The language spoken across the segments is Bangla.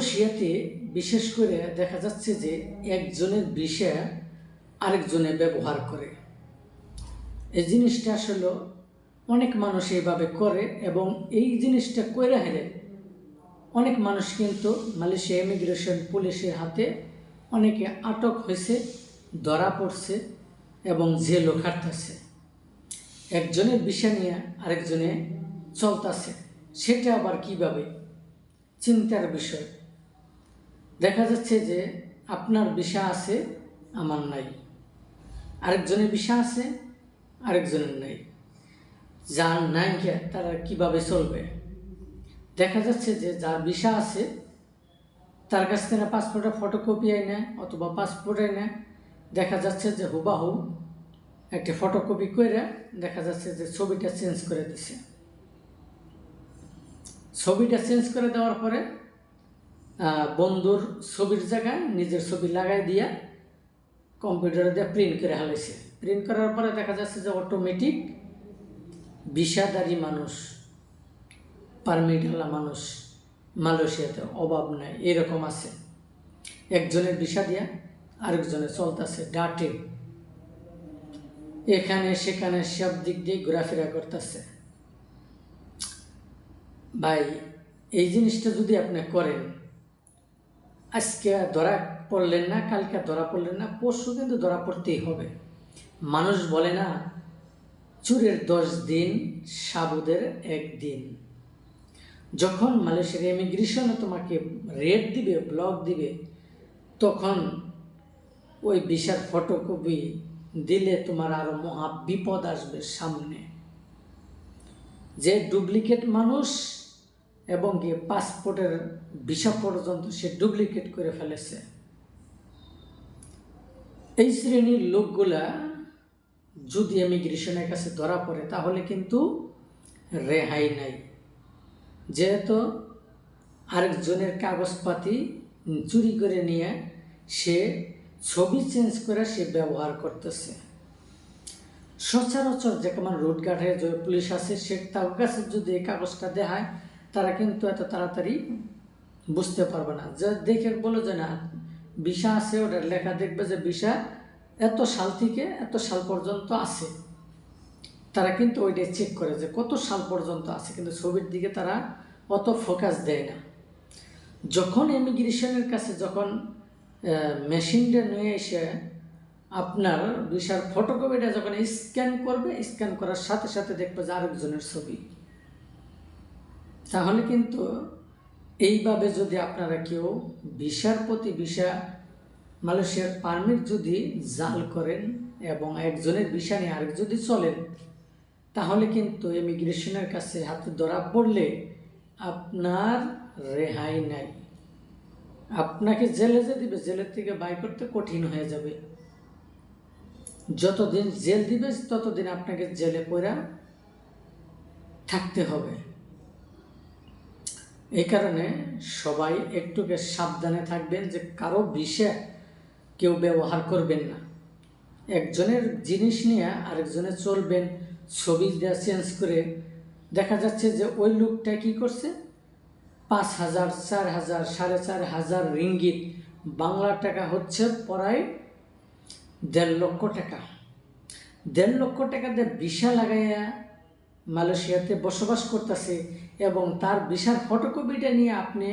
মালয়েশিয়াতে বিশেষ করে দেখা যাচ্ছে যে একজনের বিষয় আরেকজনে ব্যবহার করে। এই জিনিসটা আসলে অনেক মানুষ এইভাবে করে এবং এই জিনিসটা করে হেরে অনেক মানুষ কিন্তু মালয়েশিয়া ইমিগ্রেশন পুলিশের হাতে অনেকে আটক হয়েছে, ধরা পড়ছে এবং জেলও খাটতেছে। একজনের বিষয় নিয়ে আরেকজনে চলতেছে, সেটা আবার কীভাবে? চিন্তার বিষয়। দেখা যাচ্ছে যে আপনার বিষয় আছে, আমার নাই। আরেকজনের বিষয় আছে, আরেকজনের নাই। যার নাই তারা কীভাবে চলবে? দেখা যাচ্ছে যে যার বিষয় আছে, তার কাছ থেকে পাসপোর্টের ফটোকপি আইনে অথবা পাসপোর্ট আইনে দেখা যাচ্ছে যে হুবাহু একটি ফটোকপি করে দেখা যাচ্ছে যে ছবিটা চেঞ্জ করে দিছে। ছবিটা চেঞ্জ করে দেওয়ার পরে বন্ধুর ছবির জায়গায়, নিজের ছবি লাগাই দিয়া কম্পিউটারে দিয়ে প্রিন্ট করে হালাইছে। প্রিন্ট করার পরে দেখা যাচ্ছে যে অটোমেটিক বিষাদারী মানুষ পারমিটওয়ালা মানুষ মালয়েশিয়াতে অভাব নাই, এরকম আছে। একজনের বিষা দিয়া আরেকজনের চলতেছে ডাটে। এখানে, সেখানে সব দিক দিয়ে ঘোরাফেরা করতেছে। ভাই, এই জিনিসটা যদি আপনি করেন আজকে ধরা পড়লেন না, কালকে ধরা পড়লেন না, পরশু কিন্তু ধরা পড়তেই হবে। মানুষ বলে না, চুরের দশ দিন, সাবুদের একদিন যখন মালয়েশিয়ার ইমিগ্রেশনে তোমাকে রেট দিবে, ব্লক দিবে, তখন ওই বিশাল ফটোকপি দিলে তোমার আরও মহা বিপদ আসবে সামনে। যে ডুপ্লিকেট মানুষ এবং গিয়ে পাসপোর্টের ভিসা পর্যন্ত সে ডুপ্লিকেট করে ফেলেছে। এই শ্রেণির লোকগুলা যদি ইমিগ্রেশনের কাছে ধরা পড়ে, তাহলে কিন্তু রেহাই নাই। যেহেতু আরেকজনের কাগজপাতি চুরি করে নিয়ে সে ছবি চেঞ্জ করে সে ব্যবহার করতেছে। সচরাচর যে কেমন রোডঘাটে যে পুলিশ আছে, সে তার কাছে যদি এই কাগজটা দেখায় তারা কিন্তু এত তাড়াতাড়ি বুঝতে পারবে না। যে দেখে বলো যে না বিষা আছে ওটার লেখা দেখবে যে বিষা এত সাল থেকে এত সাল পর্যন্ত আছে। তারা কিন্তু ওইটাই চেক করে যে কত সাল পর্যন্ত আছে, কিন্তু ছবির দিকে তারা অত ফোকাস দেয় না। যখন ইমিগ্রেশনের কাছে যখন মেশিনটা নিয়ে এসে আপনার ভিসার ফটোকপিটা যখন স্ক্যান করবে স্ক্যান করার সাথে সাথে দেখবে যে আরেকজনের ছবি। তাহলে কিন্তু এইভাবে যদি আপনারা কেউ ভিসার প্রতি ভিসা, মালয়েশিয়ার পারমিট যদি জাল করেন এবং একজনের ভিসা নিয়ে আরেক যদি চলেন, তাহলে কিন্তু ইমিগ্রেশনের কাছে হাতে ধরা পড়লে আপনার রেহাই নাই। আপনাকে জেলে যে দিবে, জেলের থেকে বাই করতে কঠিন হয়ে যাবে। যতদিন জেল দিবে, ততদিন আপনাকে জেলে পড়া থাকতে হবে। এই কারণে সবাই একটুকে সাবধানে থাকবেন যে কারও বিষয় কেউ ব্যবহার করবেন না। একজনের জিনিস নিয়ে আরেকজনে চলবেন, ছবি দেওয়া চেঞ্জ করে। দেখা যাচ্ছে যে ওই লোকটা কি করছে? পাঁচ হাজার, চার হাজার, সাড়ে চার হাজার রিঙ্গিত। বাংলা টাকা হচ্ছে প্রায় দেড় লক্ষ টাকা। দেড় লক্ষ টাকা দিয়ে ভিসা লাগাইয়া মালয়েশিয়াতে বসবাস করতেছে। এবং তার ভিসার ফটোকপিটা নিয়ে আপনি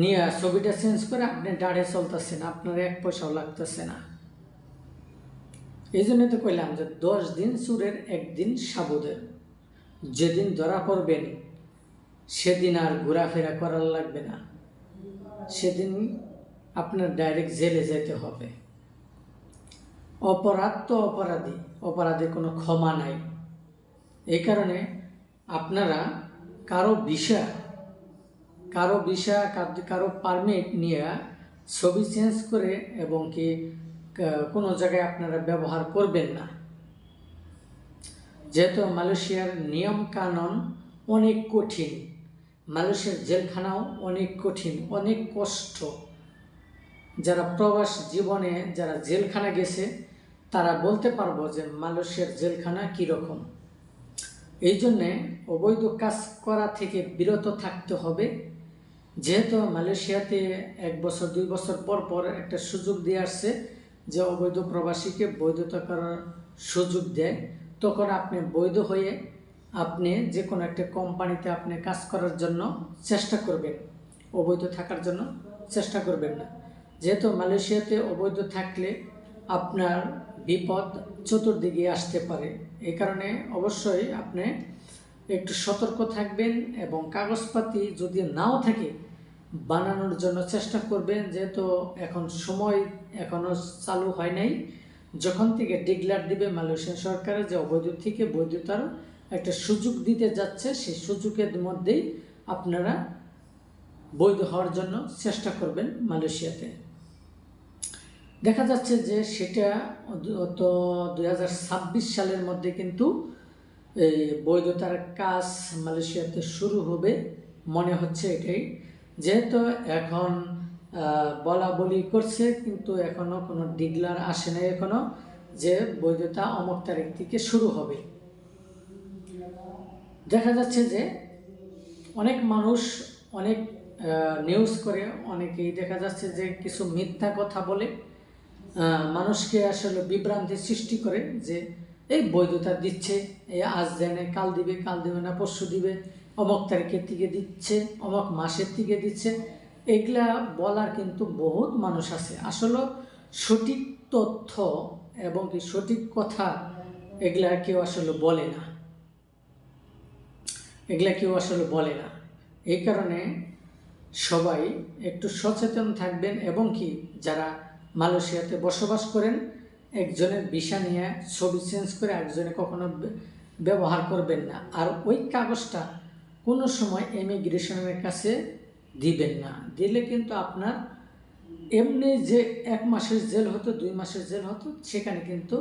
নিয়ে ছবিটা চেঞ্জ করে আপনি দাঁড়ে চলতেছেন, আপনার এক পয়সাও লাগতেছে না। এই জন্য তো কইলাম যে দশ দিন চুরের একদিন সাবুদের। যেদিন ধরা পড়বেন সেদিন আর ঘোরাফেরা করার লাগবে না। সেদিন আপনার ডাইরেক্ট জেলে যেতে হবে। অপরাধ তো অপরাধী অপরাধের কোনো ক্ষমা নাই। এই কারণে আপনারা কারও বিষয় কারও বিষয় কারও পারমিট নিয়ে ছবি চেঞ্জ করে এবং কি কোনো জায়গায় আপনারা ব্যবহার করবেন না। যেহেতু মালয়েশিয়ার নিয়ম কানুন অনেক কঠিন, মালয়েশিয়ার জেলখানাও অনেক কঠিন, অনেক কষ্ট। যারা প্রবাস জীবনে, যারা জেলখানা গেছে, তারা বলতে পারব যে মালয়েশিয়ার জেলখানা কীরকম। এই জন্যে অবৈধ কাজ করা থেকে বিরত থাকতে হবে। যেহেতু মালয়েশিয়াতে এক বছর, দুই বছর পর পর একটা সুযোগ দিয়ে আসছে যে অবৈধ প্রবাসীকে বৈধতা করার সুযোগ দেয়, তখন আপনি বৈধ হয়ে আপনি যে কোনো একটা কোম্পানিতে আপনি কাজ করার জন্য চেষ্টা করবেন। অবৈধ থাকার জন্য চেষ্টা করবেন না। যেহেতু মালয়েশিয়াতে অবৈধ থাকলে আপনার বিপদ চতুর্দিকে আসতে পারে। এই কারণে অবশ্যই আপনি একটু সতর্ক থাকবেন এবং কাগজপাতি যদি নাও থাকে, বানানোর জন্য চেষ্টা করবেন। যেহেতু এখন সময় এখনও চালু হয় নাই, যখন থেকে ডিগলার দিবে মালয়েশিয়ান সরকারের যে অবৈধ থেকে বৈধতার একটা সুযোগ দিতে যাচ্ছে, সেই সুযোগের মধ্যেই আপনারা বৈধ হওয়ার জন্য চেষ্টা করবেন মালয়েশিয়াতে। দেখা যাচ্ছে যে সেটা তো দুই সালের মধ্যে কিন্তু এই বৈধতার কাজ মালয়েশিয়াতে শুরু হবে। মনে হচ্ছে এটাই। যেহেতু এখন বলা বলি করছে, কিন্তু এখনও কোনো ডিগলার আসে নাই এখনও যে বৈধতা অমুক তারিখ থেকে শুরু হবে। দেখা যাচ্ছে যে অনেক মানুষ অনেক নিউজ করে, অনেকেই দেখা যাচ্ছে যে কিছু মিথ্যা কথা বলে। মানুষকে আসলে বিভ্রান্তি সৃষ্টি করে যে, এই বৈধতা দিচ্ছে এই আজ দেয় না কাল দিবে কাল দিবে না, পরশু দিবে, অমক তারিখের থেকে দিচ্ছে, অমক মাসের থেকে দিচ্ছে। এগুলা বলার কিন্তু বহুত মানুষ আছে। আসলে সঠিক তথ্য এবং কি সঠিক কথা এগুলা কেউ আসলে বলে না। এগুলা কেউ আসলে বলে না। এই কারণে সবাই একটু সচেতন থাকবেন এবং কি যারা মালয়েশিয়াতে বসবাস করেন একজনের ভিসা নিয়ে ছবি চেঞ্জ করে একজনে কখনো ব্যবহার করবেন না। আর ওই কাগজটা কোনো সময় ইমিগ্রেশনের কাছে দিবেন না। দিলে কিন্তু আপনার এমনি যে এক মাসের জেল হতো, দুই মাসের জেল হতো, সেখানে কিন্তু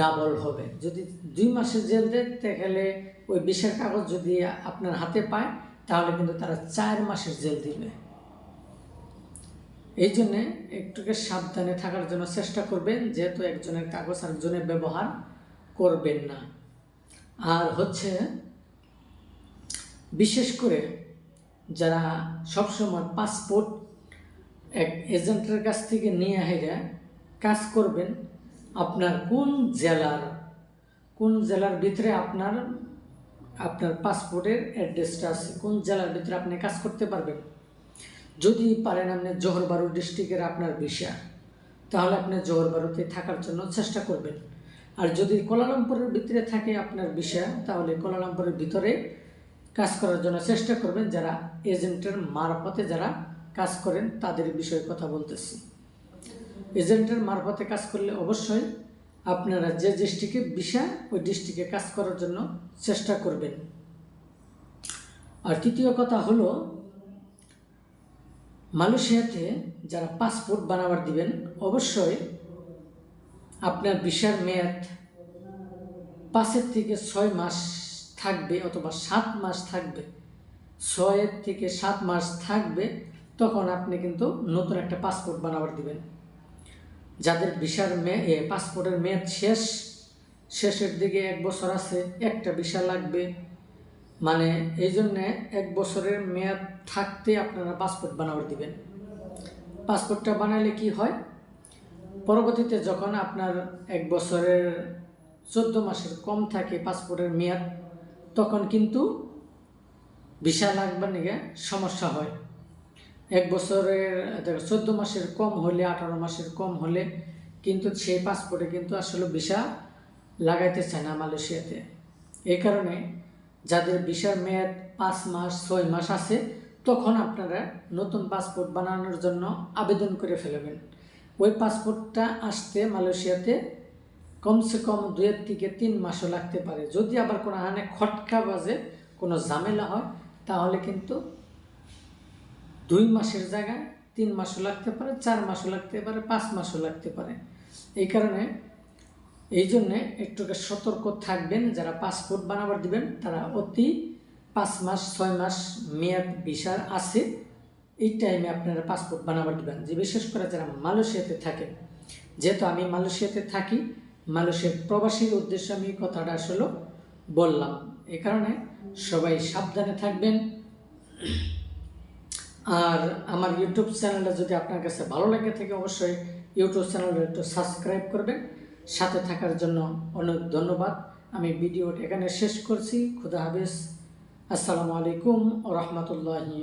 ডাবল হবে। যদি দুই মাসের জেল দেয়, তাহলে ওই বিশের কাগজ যদি আপনার হাতে পায়, তাহলে কিন্তু তারা চার মাসের জেল দিবে। এই জন্যে একটুকে সাবধানে থাকার জন্য চেষ্টা করবেন, যেহেতু একজনের কাগজ আরেকজনের ব্যবহার করবেন না। আর হচ্ছে, বিশেষ করে যারা সবসময় পাসপোর্ট এক এজেন্টের কাছ থেকে নিয়ে হেরে কাজ করবেন, আপনার কোন জেলার কোন জেলার ভিতরে আপনার আপনার পাসপোর্টের অ্যাড্রেসটা আছে, কোন জেলার ভিতরে আপনি কাজ করতে পারবেন? যদি পারেন আপনি জোহরবারু ডিস্ট্রিক্টের আপনার ভিসা তাহলে আপনি জোহরবারুতে থাকার জন্য চেষ্টা করবেন। আর যদি কোলালামপুরের ভিতরে থাকে আপনার ভিসা তাহলে কোলালামপুরের ভিতরে কাজ করার জন্য চেষ্টা করবেন যারা এজেন্টের মারফতে যারা কাজ করেন, তাদের বিষয়ে কথা বলতেছি। এজেন্টের মারফতে কাজ করলে অবশ্যই আপনারা যে ডিস্ট্রিক্টে ভিসা ওই ডিস্ট্রিক্টে কাজ করার জন্য চেষ্টা করবেন। আর তৃতীয় কথা হলো মালয়েশিয়াতে যারা পাসপোর্ট বানাবার দিবেন অবশ্যই আপনার ভিসার মেয়াদ পাঁচের থেকে ছয় মাস থাকবে অথবা সাত মাস থাকবে। ছয়ের থেকে সাত মাস থাকবে তখন আপনি কিন্তু নতুন একটা পাসপোর্ট বানাবার দিবেন। যাদের ভিসার মে এ, পাসপোর্টের মেয়াদ শেষ শেষের দিকে এক বছর আছে একটা ভিসা লাগবে। মানে এই জন্যে এক বছরের মেয়াদ থাকতে আপনারা পাসপোর্ট বানাবার দিবেন। পাসপোর্টটা বানালে কি হয়? পরবর্তীতে যখন আপনার এক বছরের চোদ্দ মাসের কম থাকে পাসপোর্টের মেয়াদ, তখন কিন্তু ভিসা লাগবার নিগে সমস্যা হয়। এক বছরের চোদ্দ মাসের কম হলে, আঠারো মাসের কম হলে কিন্তু সেই পাসপোর্টে কিন্তু আসলে ভিসা লাগাইতে চায় না মালয়েশিয়াতে। এই কারণে যাদের ভিসার মেয়াদ পাঁচ মাস, ছয় মাস আছে, তখন আপনারা নতুন পাসপোর্ট বানানোর জন্য আবেদন করে ফেলবেন। ওই পাসপোর্টটা আসতে মালয়েশিয়াতে কমসে কম দুয়ের থেকে তিন মাসও লাগতে পারে। যদি আবার কোনো হানে খটকা বাজে, কোনো ঝামেলা হয়, তাহলে কিন্তু দুই মাসের জায়গায় তিন মাসও লাগতে পারে, চার মাসও লাগতে পারে, পাঁচ মাসও লাগতে পারে। এই কারণে এই জন্যে একটুকে সতর্ক থাকবেন, যারা পাসপোর্ট বানাবার দিবেন, তারা অতি পাঁচ মাস, ছয় মাস মেয়াদ ভিসার আছে। এই টাইমে আপনারা পাসপোর্ট বানাবার দিবেন। যে বিশেষ করে যারা মালয়েশিয়াতে থাকেন, যেহেতু আমি মালয়েশিয়াতে থাকি, মালয়েশিয়ার প্রবাসীর উদ্দেশ্যে আমি কথাটা আসলে বললাম। এ কারণে সবাই সাবধানে থাকবেন। আর আমার ইউটিউব চ্যানেলটা যদি আপনার কাছে ভালো লাগে থাকে, অবশ্যই ইউটিউব চ্যানেলটা একটু সাবস্ক্রাইব করবেন। সাথে থাকার জন্য অনেক ধন্যবাদ। আমি ভিডিওটা এখানে শেষ করছি। খুদা হাফেজ। আসসালামু আলাইকুম ও রহমতুল্লাহি